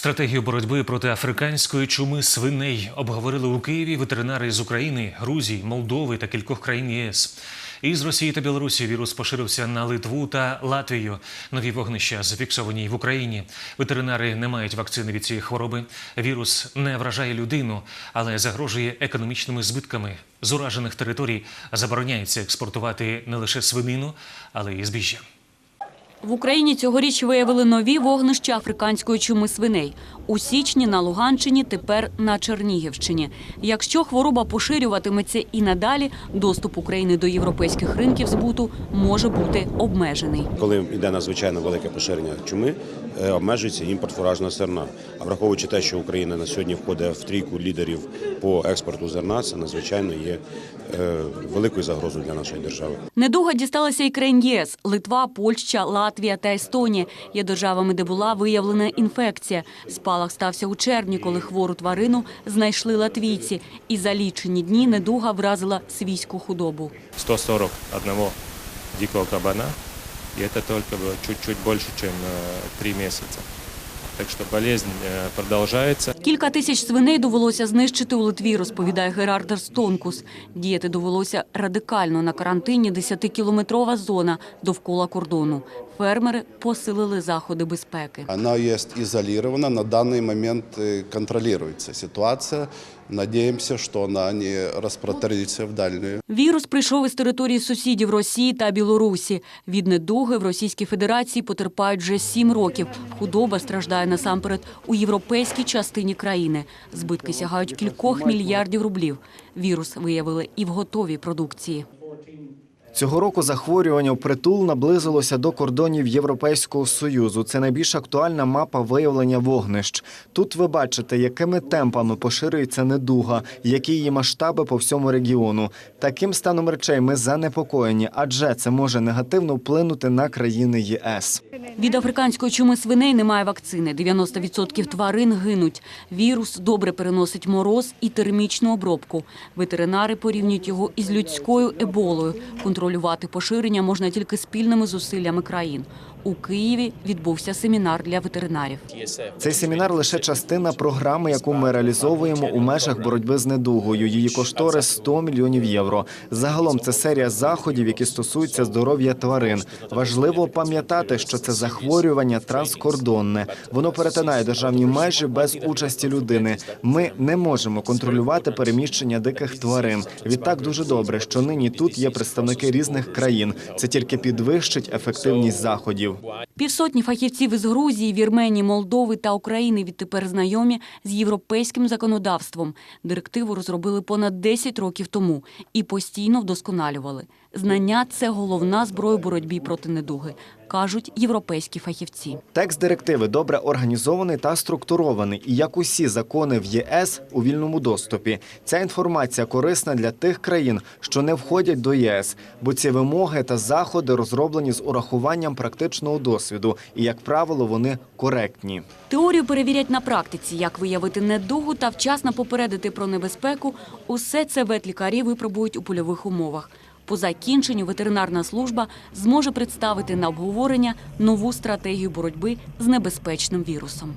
Стратегію боротьби проти африканської чуми свиней обговорили у Києві ветеринари з України, Грузії, Молдови та кількох країн ЄС. Із Росії та Білорусі вірус поширився на Литву та Латвію. Нові вогнища зафіксовані в Україні. Ветеринари не мають вакцини від цієї хвороби. Вірус не вражає людину, але загрожує економічними збитками. З уражених територій забороняється експортувати не лише свинину, але й збіжжя. В Україні цьогоріч виявили нові вогнища африканської чуми свиней. У січні на Луганщині, тепер на Чернігівщині. Якщо хвороба поширюватиметься і надалі, доступ України до європейських ринків збуту може бути обмежений. Коли йде надзвичайно велике поширення чуми, е, обмежується імпорт фуражного зерна. А враховуючи те, що Україна на сьогодні входить в трійку лідерів по експорту зерна, це надзвичайно є е, великою загрозою для нашої держави. Недуга дісталася і країн ЄС – Литва, Польща, Латвія та Естонія. Є державами, де була виявлена інфекція. Спалах стався у червні, коли хвору тварину знайшли латвійці. І за лічені дні недуга вразила свійську худобу. 141 дикого кабана, и это только было чуть-чуть больше, чем э, три месяца. Так что болезнь э, продолжается. Кілька тисяч свиней довелося знищити у Литві, розповідає Герардер Стонкус. Діяти довелося радикально. На карантині 10-кілометрова зона довкола кордону. Фермери посилили заходи безпеки. Она есть изолирована, на данный момент э, контролируется ситуация. що вона она не распространится в дальнюю. Вірус прийшов із території сусідів Росії та Білорусі. Від недуги в Російській Федерації потерпають вже сім років. Худоба страждає насамперед у європейській частині країни. Збитки сягають кількох мільярдів рублів. Вірус виявили і в готовій продукції. Цього року захворювання впритул наблизилося до кордонів Європейського Союзу. Це найбільш актуальна мапа виявлення вогнищ. Тут ви бачите, якими темпами поширюється недуга, які її масштаби по всьому регіону. Таким станом речей ми занепокоєні, адже це може негативно вплинути на країни ЄС. Від африканської чуми свиней немає вакцини. 90% тварин гинуть. Вірус добре переносить мороз і термічну обробку. Ветеринари порівнюють його із людською еболою. Контролювати поширення можна тільки спільними зусиллями країн. У Києві відбувся семінар для ветеринарів. Цей семінар лише частина програми, яку ми реалізовуємо у межах боротьби з недугою. Її кошторис 100 мільйонів євро. Загалом це серія заходів, які стосуються здоров'я тварин. Важливо пам'ятати, що це захворювання транскордонне. Воно перетинає державні межі без участі людини. Ми не можемо контролювати переміщення диких тварин. Відтак дуже добре, що нині тут є представники різних країн. Це тільки підвищить ефективність заходів. Півсотні фахівців із Грузії, Вірменії, Молдови та України відтепер знайомі з європейським законодавством. Директиву розробили понад 10 років тому і постійно вдосконалювали. Знання це головна зброя боротьбі проти недуги, кажуть європейські фахівці. Текст директиви добре організований та структурований, і як усі закони в ЄС у вільному доступі. Ця інформація корисна для тих країн, що не входять до ЄС, бо ці вимоги та заходи розроблені з урахуванням практичного досвіду, і як правило, вони коректні. Теорію перевірять на практиці, як виявити недугу та вчасно попередити про небезпеку. Усе це ветлікарі випробують у польових умовах. По закінченню ветеринарна служба зможе представити на обговорення нову стратегію боротьби з небезпечним вірусом.